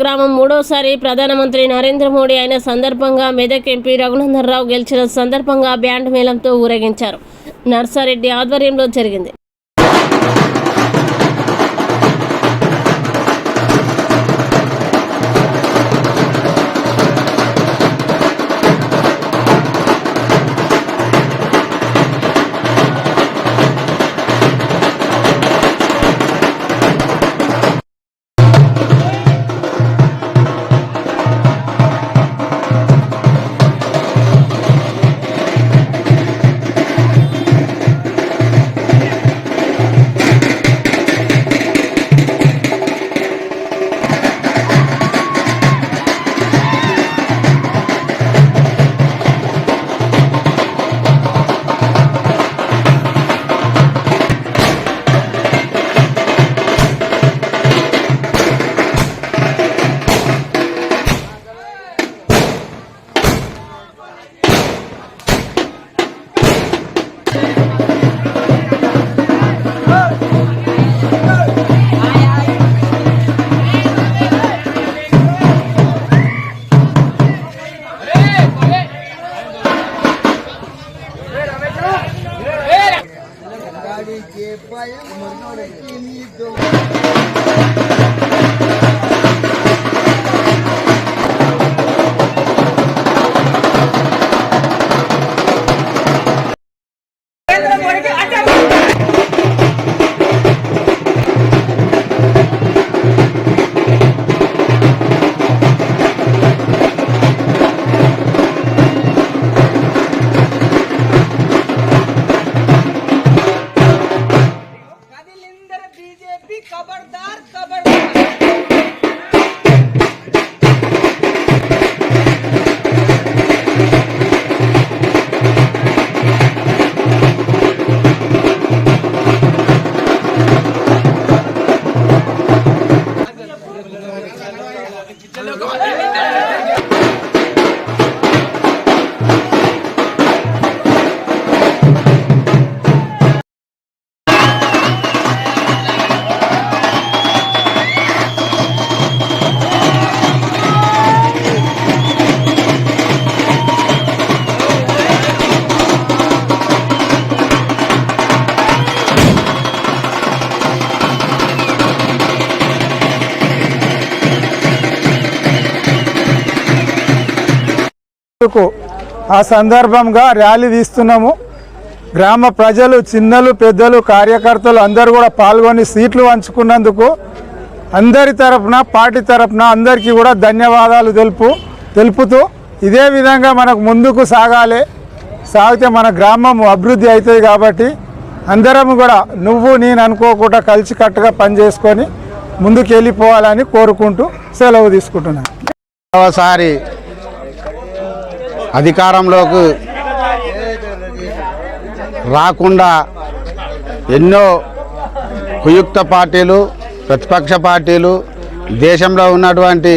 గ్రామం మూడోసారి ప్రధానమంత్రి నరేంద్ర మోడీ అయిన సందర్భంగా మెదక్ ఎంపీ రఘునందన్ రావు గెలిచిన సందర్భంగా బ్యాండ్ మేళంతో ఊరేగించారు. నర్సారెడ్డి ఆధ్వర్యంలో జరిగింది. ఆ సందర్భంగా ర్యాలీ తీస్తున్నాము. గ్రామ ప్రజలు చిన్నలు పెద్దలు కార్యకర్తలు అందరూ కూడా పాల్గొని సీట్లు పంచుకున్నందుకు అందరి తరపున పార్టీ తరపున అందరికీ కూడా ధన్యవాదాలు తెలుపు తెలుపుతూ ఇదే విధంగా మనకు ముందుకు సాగాలి. సాగితే మన గ్రామం అభివృద్ధి అవుతుంది కాబట్టి అందరం కూడా నువ్వు నేను అనుకోకుండా కలిసికట్టుగా పనిచేసుకొని ముందుకు వెళ్ళిపోవాలని కోరుకుంటూ సెలవు తీసుకుంటున్నాను. ఒకసారి అధికారంలోకి రాకుండా ఎన్నో కుయుక్త పార్టీలు ప్రతిపక్ష పార్టీలు దేశంలో ఉన్నటువంటి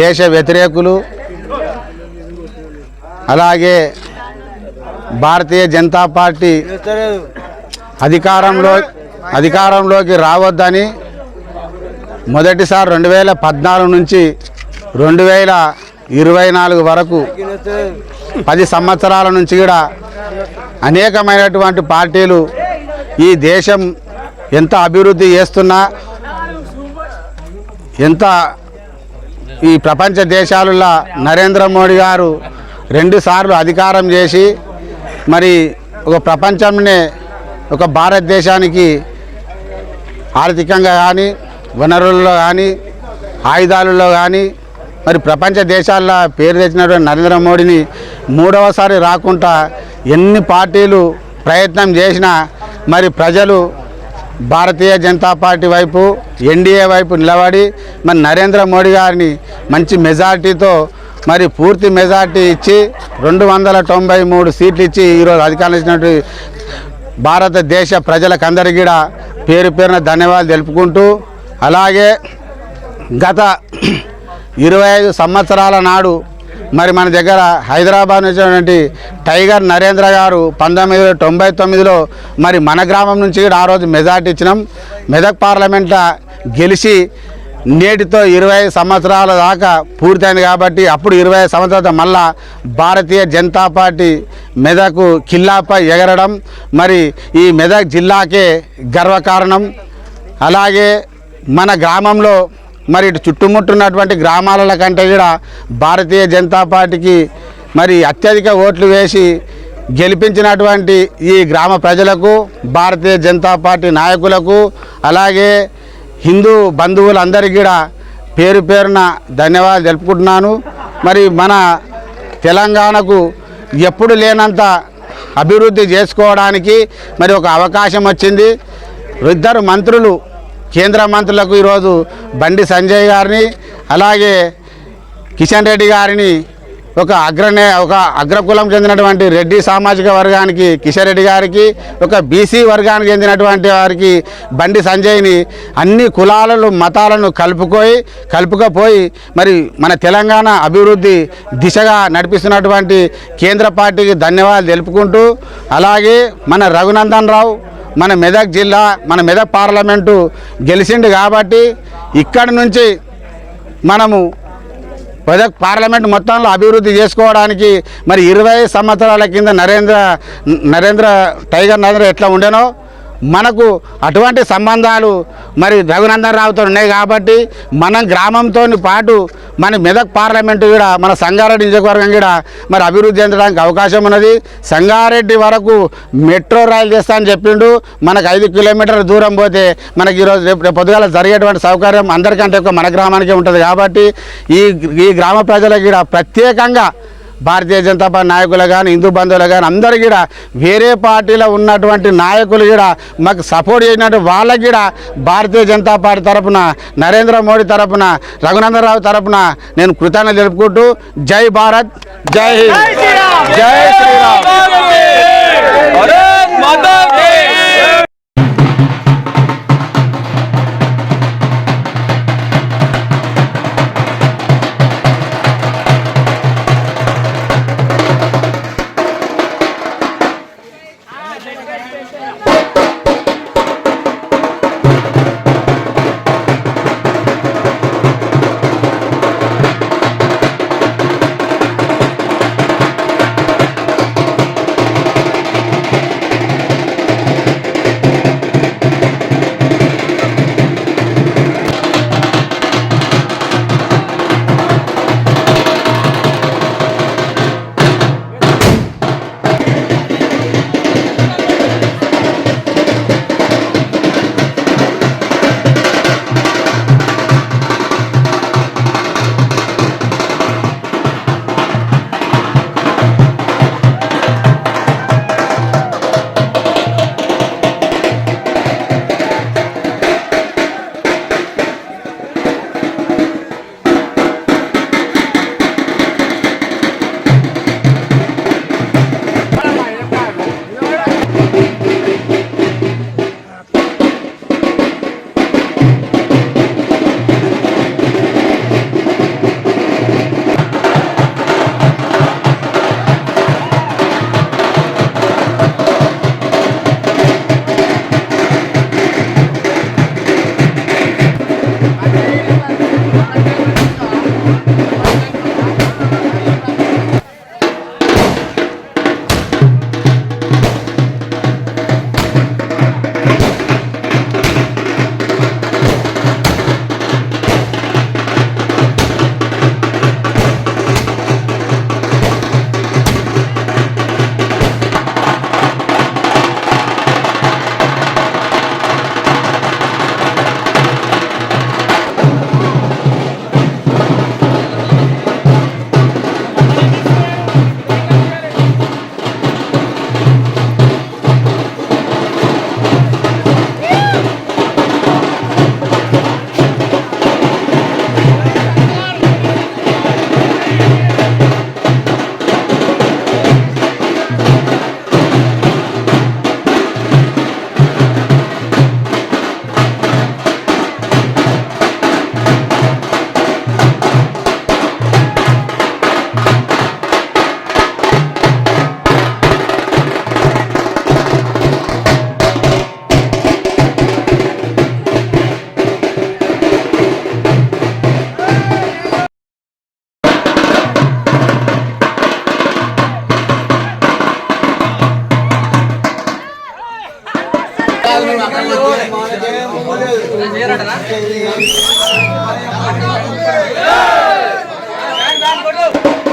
దేశ వ్యతిరేకులు అలాగే భారతీయ జనతా పార్టీ అధికారంలో అధికారంలోకి రావద్దని మొదటిసారి రెండు వేల పద్నాలుగు నుంచి రెండు వేల ఇరవై నాలుగు వరకు పది సంవత్సరాల నుంచి కూడా అనేకమైనటువంటి పార్టీలు ఈ దేశం ఎంత అభివృద్ధి చేస్తున్నా ఎంత ఈ ప్రపంచ దేశాలలో నరేంద్ర మోడీ గారు రెండుసార్లు అధికారం చేసి మరి ఒక ప్రపంచంనే ఒక భారతదేశానికి ఆర్థికంగా కానీ వనరుల్లో కానీ ఆయుధాలలో కానీ మరి ప్రపంచ దేశాల్లో పేరు తెచ్చినటువంటి నరేంద్ర మోడీని మూడవసారి రాకుండా ఎన్ని పార్టీలు ప్రయత్నం చేసినా మరి ప్రజలు భారతీయ జనతా పార్టీ వైపు ఎన్డీఏ వైపు నిలబడి మరి నరేంద్ర మోడీ గారిని మంచి మెజార్టీతో మరి పూర్తి మెజార్టీ ఇచ్చి రెండు వందల తొంభై మూడు సీట్లు ఇచ్చి ఈరోజు అధికారులు ఇచ్చినట్టు భారతదేశ ప్రజలకందరికీ కూడా పేరు పేరున ధన్యవాదాలు తెలుపుకుంటూ అలాగే గత ఇరవై ఐదు సంవత్సరాల నాడు మరి మన దగ్గర హైదరాబాద్ నుంచి టైగర్ నరేంద్ర గారు పంతొమ్మిది వందల తొంభై తొమ్మిదిలో మరి మన గ్రామం నుంచి కూడా ఆ రోజు మెజార్టీ ఇచ్చినాం. మెదక్ పార్లమెంట్లో గెలిచి నేటితో ఇరవై సంవత్సరాల దాకా పూర్తయింది కాబట్టి అప్పుడు ఇరవై సంవత్సరాల మళ్ళా భారతీయ జనతా పార్టీ మెదకు కిల్లాపై ఎగరడం. మరి ఈ మెదక్ జిల్లాకే గర్వకారణం. అలాగే మన గ్రామంలో మరి ఇటు చుట్టుముట్టున్నటువంటి గ్రామాల కంటే కూడా భారతీయ జనతా పార్టీకి మరి అత్యధిక ఓట్లు వేసి గెలిపించినటువంటి ఈ గ్రామ ప్రజలకు భారతీయ జనతా పార్టీ నాయకులకు అలాగే హిందూ బంధువులందరికీ కూడా పేరు పేరున ధన్యవాదాలు తెలుపుకుంటున్నాను. మరి మన తెలంగాణకు ఎప్పుడు లేనంత అభివృద్ధి చేసుకోవడానికి మరి ఒక అవకాశం వచ్చింది. ఇద్దరు మంత్రులు కేంద్ర మంత్రులకు ఈరోజు బండి సంజయ్ గారిని అలాగే కిషన్ రెడ్డి గారిని ఒక అగ్రనే ఒక అగ్రకులం చెందినటువంటి రెడ్డి సామాజిక వర్గానికి కిషన్ రెడ్డి గారికి ఒక బీసీ వర్గానికి చెందినటువంటి వారికి బండి సంజయ్ని అన్ని కులాలను మతాలను కలుపుకొని కలుపుకపోయి మరి మన తెలంగాణ అభివృద్ధి దిశగా నడిపిస్తున్నటువంటి కేంద్ర పార్టీకి ధన్యవాదాలు తెలుపుకుంటూ అలాగే మన రఘునందన్ రావు మన మెదక్ జిల్లా మన మెదక్ పార్లమెంటు గెలిచిండు కాబట్టి ఇక్కడి నుంచి మనము మెదక్ పార్లమెంట్ మొత్తంలో అభివృద్ధి చేసుకోవడానికి మరి ఇరవై సంవత్సరాల కింద నరేంద్ర నరేంద్ర టైగర్ నరేంద్ర ఎట్లా ఉండేనో మనకు అటువంటి సంబంధాలు మరి రఘునందన్ రావుతో ఉన్నాయి కాబట్టి మనం గ్రామంతో పాటు మన మెదక్ పార్లమెంటు కూడా మన సంగారెడ్డి నియోజకవర్గం కూడా మరి అభివృద్ధి చెందడానికి అవకాశం ఉన్నది. సంగారెడ్డి వరకు మెట్రో రైలు చేస్తా అని చెప్పిండు. మనకు ఐదు కిలోమీటర్ల దూరం పోతే మనకి ఈరోజు రేపు రేపు పొద్దుగాల జరిగేటువంటి సౌకర్యం అందరికంటే ఎక్కువ మన గ్రామానికే ఉంటుంది కాబట్టి ఈ ఈ గ్రామ ప్రజలకు కూడా ప్రత్యేకంగా భారతీయ జనతా పార్టీ నాయకులు కానీ హిందూ బంధువులు కానీ అందరు కూడా వేరే పార్టీలో ఉన్నటువంటి నాయకులు కూడా మాకు సపోర్ట్ చేసినట్టు వాళ్ళకి కూడా భారతీయ జనతా పార్టీ తరపున నరేంద్ర మోడీ తరపున రఘునందరావు తరపున నేను కృతజ్ఞత తెలుపుకుంటూ జై భారత్ జై హింద్. జై శ్రీరామ్. కొట్టు.